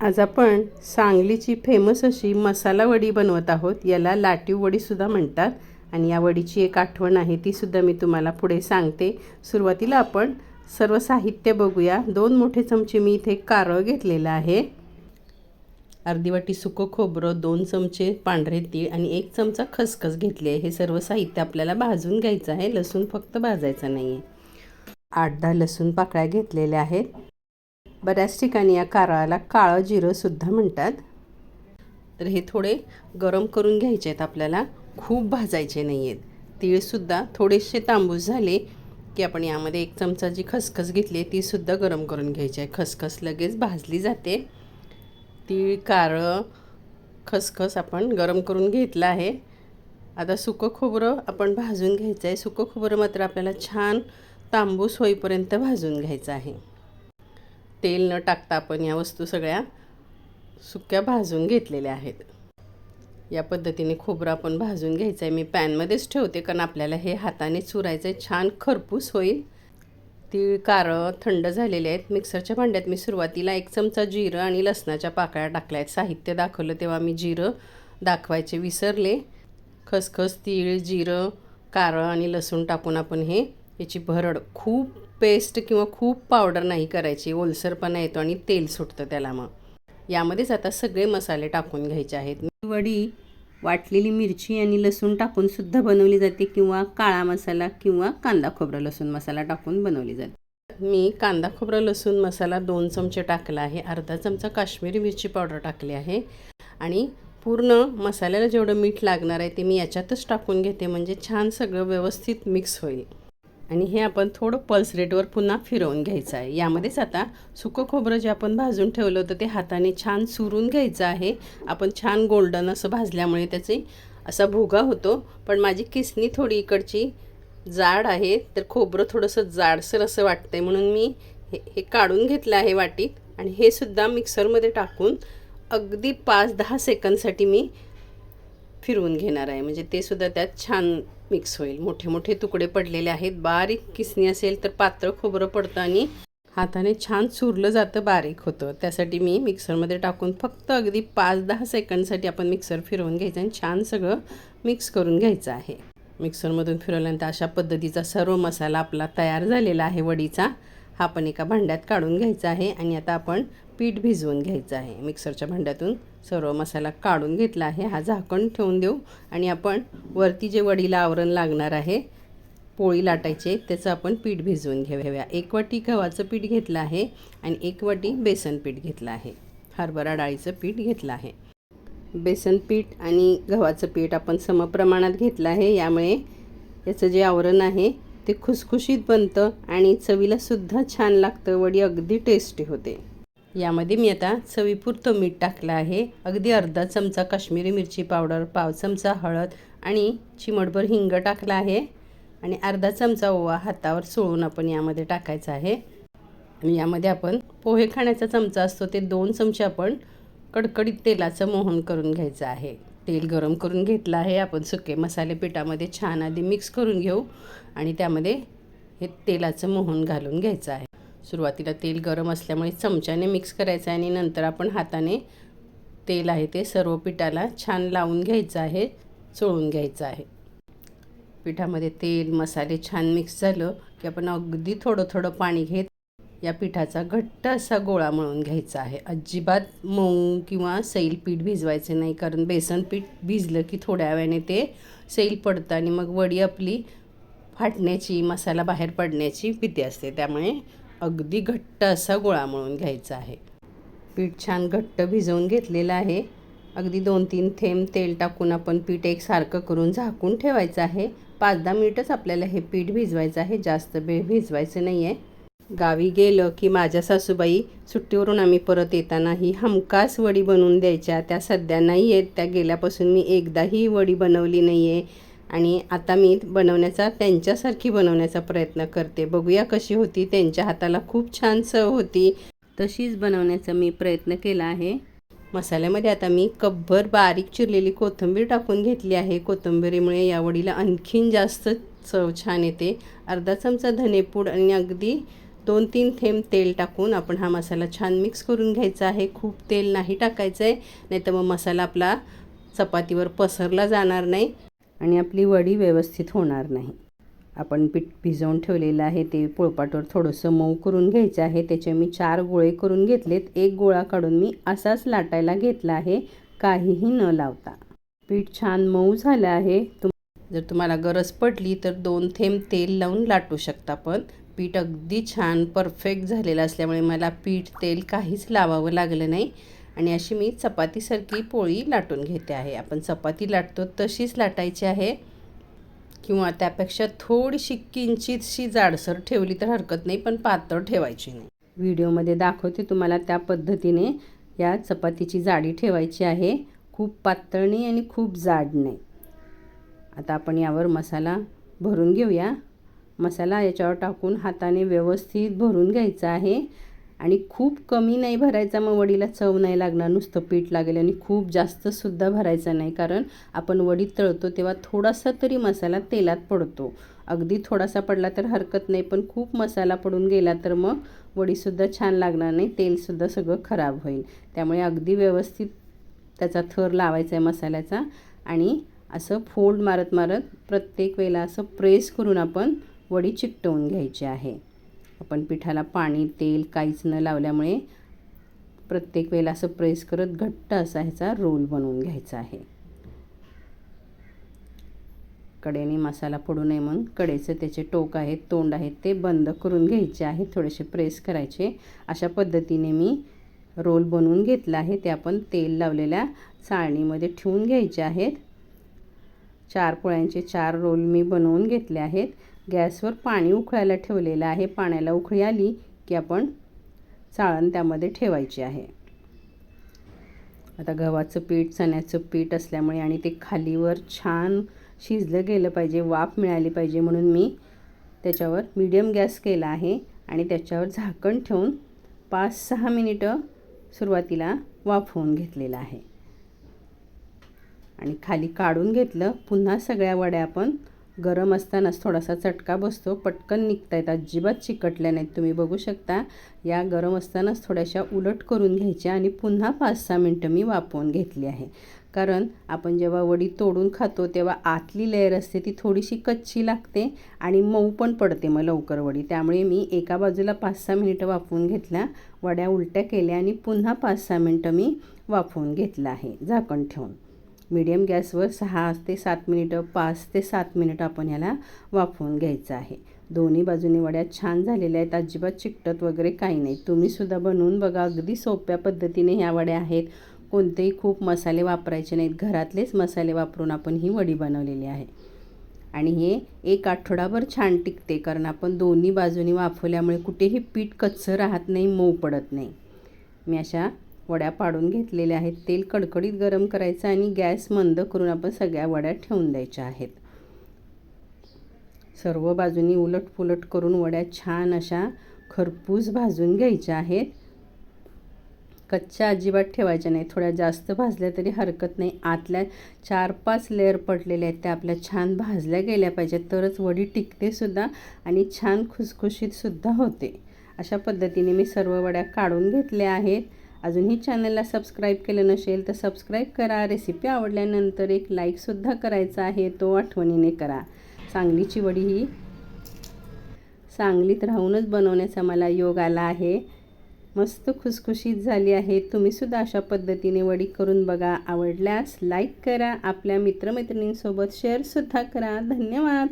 आज आपण सांगलीची फेमस अशी मसाला वडी बनवत आहोत. याला लाटीव वडीसुद्धा म्हणतात. आणि या वडीची एक आठवण आहे तीसुद्धा मी तुम्हाला पुढे सांगते. सुरुवातीला आपण सर्व साहित्य बघूया. दोन मोठे चमचे मी इथे कारळ घेतलेलं आहे. अर्धी वाटी सुकं खोबरं दोन चमचे पांढरे तीळ आणि एक चमचा खसखस घेतली आहे. हे सर्व साहित्य आपल्याला भाजून घ्यायचं आहे. लसूण फक्त भाजायचं नाही आहे आठ दहा लसूण पाकळ्या घेतलेल्या आहेत. बऱ्याच ठिकाणी या कारळाला काळं जिरंसुद्धा म्हणतात. तर हे थोडे गरम करून घ्यायचे आहेत आपल्याला. खूप भाजायचे नाही आहेत. तीळसुद्धा थोडेसे तांबूस झाले की आपण यामध्ये एक चमचा जी खसखस घेतली आहे तीसुद्धा गरम करून घ्यायची आहे. खसखस लगेच भाजली जाते. तीळ कारळं खसखस आपण गरम करून घेतलं आहे. आता सुकं खोबरं आपण भाजून घ्यायचं आहे. सुकं खोबरं मात्र आपल्याला छान तांबूस होईपर्यंत भाजून घ्यायचं आहे. तेल न टाकता आपण या वस्तू सगळ्या सुक्या भाजून घेतलेल्या आहेत. या पद्धतीने खोबरं आपण भाजून घ्यायचं आहे मी पॅनमध्येच ठेवते कारण आपल्याला हे हाताने चुरायचं आहे छान खरपूस होईल. तीळ कारं थंड झालेले आहेत. मिक्सरच्या भांड्यात मी सुरुवातीला एक चमचा जिरं आणि लसणाच्या पाकळ्या टाकल्या आहेत. साहित्य दाखवलं तेव्हा मी जिरं दाखवायचे विसरले. खसखस तीळ जिरं कारं आणि लसूण टाकून आपण हे याची भरड खूप पेस्ट किंवा खूप पावडर नाही करायची ओलसरपणा येतो आणि तेल सुटतं त्याला मग. यामध्येच आता सगळे मसाले टाकून घ्यायचे आहेत. वडी वाटलेली मिरची आणि लसूण टाकून सुद्धा बनवली जाते किंवा काळा मसाला किंवा कांदा खोबरं लसूण मसाला टाकून बनवली जाते. मी कांदा खोबरं लसूण मसाला दोन चमचे टाकला आहे. अर्धा चमचा काश्मीरी मिरची पावडर टाकली आहे. आणि पूर्ण मसाल्याला जेवढं मीठ लागणार आहे ते मी याच्यातच टाकून घेते. म्हणजे छान सगळं व्यवस्थित मिक्स होईल. आणि हे आपण थोडं पल्स रेटवर पुन्हा फिरवून घ्यायचं आहे. यामध्येच आता सुकं खोबरं जे आपण भाजून ठेवलं होतं ते हाताने छान सुरून घ्यायचं आहे. आपण छान गोल्डन असं भाजल्यामुळे त्याचे असा भुगा होतो. पण माझी किसनी थोडी इकडची जाड आहे तर खोबरं थोडंसं जाडसर असं वाटतं आहे म्हणून मी हे हे काढून घेतलं आहे वाटीत. आणि हे सुद्धा मिक्सरमध्ये टाकून अगदी पाच दहा सेकंदसाठी मी फिरवून घेणार आहे. म्हणजे ते सुद्धा त्यात छान मिक्स होईल. मोठे मोठे तुकडे पडलेले आहेत. बारीक किसणी असेल तर पात्र खोबरं पडतं आणि हाताने छान चुरलं जातं बारीक होतं. त्यासाठी मी मिक्सरमध्ये टाकून फक्त अगदी पाच दहा सेकंडसाठी आपण मिक्सर फिरवून घ्यायचं आणि छान सगळं मिक्स करून घ्यायचं आहे. मिक्सरमधून फिरवल्यानंतर अशा पद्धतीचा सर्व मसाला आपला तयार झालेला आहे. वडीचा हा पण एका भांड्यात काढून घ्यायचा आहे आणि आता आपण पीठ भिजवून घ्यायचं आहे. मिक्सरच्या भांड्यातून सर्व मसाला काढून घेतला आहे. हा झाकण ठेवून देऊ. आणि आपण वरती जे वडीला आवरण लागणार आहे पोळी लाटायचे त्याचं आपण पीठ भिजवून घेऊया. एक वाटी गव्हाचं पीठ घेतलं आहे आणि एक वाटी बेसन पीठ घेतलं आहे. हरभरा डाळीचं पीठ घेतलं आहे. बेसन पीठ आणि गव्हाचं पीठ आपण समप्रमाणात घेतलं आहे. यामुळे याचं जे आवरण आहे ते खुसखुशीत बनतं आणि चवीलासुद्धा छान लागतं. वडी अगदी टेस्टी होते. यामध्ये मी आता चवीपुरतं मीठ टाकलं आहे. अगदी अर्धा चमचा काश्मीरी मिरची पावडर पाव चमचा हळद आणि चिमटभर हिंग टाकलं आहे. आणि अर्धा चमचा ओवा हातावर सोळून आपण यामध्ये टाकायचा आहे. आणि यामध्ये आपण पोहे खाण्याचा चमचा असतो ते दोन चमचे आपण कडकडीत तेलाचं मोहन करून घ्यायचं आहे. तेल गरम करून घेतलं आहे. आपण सुके मसाले पिठामध्ये छान आधी मिक्स करून घेऊ आणि त्यामध्ये हे तेलाचं मोहन घालून घ्यायचं आहे. सुरुवातीला तेल गरम असल्यामुळे चमच्याने मिक्स करायचं आहे आणि नंतर आपण हाताने तेल आहे ते सर्व पिठाला छान लावून घ्यायचं आहे चोळून घ्यायचं आहे. पिठामध्ये तेल मसाले छान मिक्स झालं की आपण अगदी थोडं थोडं पाणी घेत या पिठाचा घट्ट असा गोळा मळून घ्यायचा आहे. अजिबात मऊ किंवा सैल पीठ भिजवायचे नाही कारण बेसन पीठ भिजलं की थोड्या वेळाने ते सैल पडतं आणि मग वडी आपली फाटण्याची मसाला बाहेर पडण्याची भीती असते. त्यामुळे अगदी घट्ट असा गोळा मळून घ्यायचा आहे. पीठ छान घट्ट भिजवून घेतलेलं आहे. अगदी दोन तीन थेंब तेल टाकून आपण पीठ एकसारखं करून झाकून ठेवायचं आहे. पाच दहा मिनिटच आपल्याला हे पीठ भिजवायचं आहे. जास्त वेळ भिजवायचं नाही आहे गावी गेलं की माझ्या सासूबाई सुट्टीवरून आम्ही परत येताना ही हमखास वडी बनवून द्यायच्या. त्या सध्या नाही आहेत त्या गेल्यापासून मी एकदाही वडी बनवली नाही आहे आणि आता मी बनवण्याचा त्यांच्यासारखी बनवण्याचा प्रयत्न करते. बघूया कशी होती. त्यांच्या हाताला खूप छान चव होती. तशीच बनवण्याचा मी प्रयत्न केला आहे. मसाल्यामध्ये आता मी कपभर बारीक चिरलेली कोथिंबीर टाकून घेतली आहे. कोथिंबीरीमुळे या वडीला आणखीन जास्त चव छान येते. अर्धा चमचा धनेपूड आणि अगदी दोन तीन थेंब तेल टाकून आपण हा मसाला छान मिक्स करून घ्यायचा आहे. खूप तेल नाही टाकायचं आहे नाही तर मग मसाला आपला चपातीवर पसरला जाणार नाही. आणि आपली वडी व्यवस्थित होणार नाही. आपण पीठ भिजवून ठेवलेलं आहे ते पोळपाटवर थोडंसं मऊ करून घ्यायचं आहे. त्याचे मी चार गोळे करून घेतलेत. एक गोळा काढून मी असाच लाटायला घेतला आहे. काहीही न लावता. पीठ छान मऊ झालं आहे. तुम जर तुम्हाला गरज पडली तर दोन थेंब तेल लावून लाटू शकता पण. पीठ अगदी छान परफेक्ट झालेलं असल्यामुळे मला पीठ तेल काहीच लावावं लागलं नाही. आणि अशी मी चपातीसारखी पोळी लाटून घेते आहे. आपण चपाती लाटतो तशीच लाटायची आहे. किंवा त्यापेक्षा थोडीशी किंचितशी जाडसर ठेवली तर हरकत नाही पण पातळ ठेवायची नाही. व्हिडिओमध्ये दाखवते तुम्हाला त्या पद्धतीने या चपातीची जाडी ठेवायची आहे. खूप पातळ नाही आणि खूप जाड नाही. आता आपण यावर मसाला भरून घेऊया. मसाला याच्यावर टाकून हाताने व्यवस्थित भरून घ्यायचा आहे. आणि खूप कमी नाही भरायचा मग वडीला चव नाही लागणार नुसतं पीठ लागेल आणि खूप जास्तसुद्धा भरायचं नाही. कारण आपण वडी तळतो तेव्हा थोडासा तरी मसाला तेलात पडतो. अगदी थोडासा पडला तर हरकत नाही पण खूप मसाला पडून गेला तर मग वडीसुद्धा छान लागणार नाही तेलसुद्धा सगळं खराब होईल. त्यामुळे अगदी व्यवस्थित त्याचा थर लावायचा आहे मसाल्याचा आणि असं फोल्ड मारत मारत प्रत्येक वेळेला असं प्रेस करून आपण वडी चिकटवून घ्यायची आहे. आपण पिठाला पाणी तेल काहीच न लावल्यामुळे प्रत्येक वेळेला असं प्रेस करत घट्ट असा ह्याचा रोल बनवून घ्यायचा आहे. कडेने मसाला पडू नये म्हणून कडेचं त्याचे टोक आहेत तोंड आहेत ते बंद करून घ्यायचे आहे थोडेसे प्रेस करायचे. अशा पद्धतीने मी रोल बनवून घेतला आहे ते आपण तेल लावलेल्या चाळणीमध्ये ठेवून घ्यायचे आहेत. चार पोळ्यांचे चार रोल मी बनवून घेतले आहेत. गॅसवर पाणी उकळायला ठेवलेलं आहे. पाण्याला उकळी आली की आपण चाळण त्यामध्ये ठेवायची आहे. आता गव्हाचं पीठ चण्याचं पीठ असल्यामुळे आणि ते खालीवर छान शिजलं गेलं पाहिजे वाफ मिळाली पाहिजे म्हणून मी त्याच्यावर मीडियम गॅस केला आहे आणि त्याच्यावर झाकण ठेवून पाच सहा मिनिटं सुरुवातीला वाफ होऊन घेतलेलं आहे. आणि खाली काढून घेतलं पुन्हा सगळ्या वड्या आपण गरम असतानाच थोडासा चटका बसतो. पटकन निघता येतात अजिबात चिकटल्या नाहीत. तुम्ही बघू शकता या गरम असतानाच थोड्याशा उलट करून घ्यायच्या आणि पुन्हा पाच सहा मिनटं मी वापरून घेतली आहे. कारण आपण जेव्हा वडी तोडून खातो तेव्हा आतली लेअर असते ती थोडीशी कच्ची लागते आणि मऊ पण पडते मग लवकर वडी. त्यामुळे मी एका बाजूला पाच सहा मिनिटं वाफवून घेतल्या वड्या उलट्या केल्या आणि पुन्हा पाच सहा मिनटं मी वाफवून घेतलं आहे. झाकण ठेवून. मीडियम गॅसवर सहा ते सात मिनिटं पाच ते सात मिनिटं आपण ह्याला वाफवून घ्यायचं आहे. दोन्ही बाजूने वड्या छान झालेल्या आहेत. अजिबात चिकटत वगैरे काही नाही. तुम्हीसुद्धा बनवून बघा. अगदी सोप्या पद्धतीने ह्या वड्या आहेत. कोणतेही खूप मसाले वापरायचे नाहीत. घरातलेच मसाले वापरून आपण ही वडी बनवलेली आहे. आणि हे एक आठवडाभर छान टिकते कारण आपण दोन्ही बाजूनी वाफवल्यामुळे कुठेही पीठ कच्चं राहत नाही मऊ पडत नाही. मी अशा वड्या पाडून घेतलेल्या आहेत. तेल कडकडीत गरम करायचं आणि गॅस मंद करून आपण सगळ्या वड्या ठेवून द्यायच्या आहेत. सर्व बाजूनी उलटपुलट करून वड्या छान अशा खरपूस भाजून घ्यायच्या आहेत. कच्च्या अजिबात ठेवायच्या नाही थोड्या जास्त भाजल्या तरी हरकत नाही. आतल्या चार पाच लेअर पडलेल्या आहेत. त्या आपल्या छान भाजल्या गेल्या पाहिजेत. तरच वडी टिकतेसुद्धा आणि छान खुसखुशीतसुद्धा होते. अशा पद्धतीने मी सर्व वड्या काढून घेतल्या आहेत. अजूनही चॅनलला सबस्क्राईब केलं नसेल तर सबस्क्राईब करा. रेसिपी आवडल्यानंतर एक लाईकसुद्धा करायचा आहे तो आठवणीने करा. सांगलीची वडी ही सांगलीत राहूनच बनवण्याचा मला योग आला आहे. मस्त खुसखुशीत झाली आहे. तुम्हीसुद्धा अशा पद्धतीने वडी करून बघा. आवडल्यास लाईक करा. आपल्या मित्रमैत्रिणींसोबत शेअरसुद्धा करा. धन्यवाद.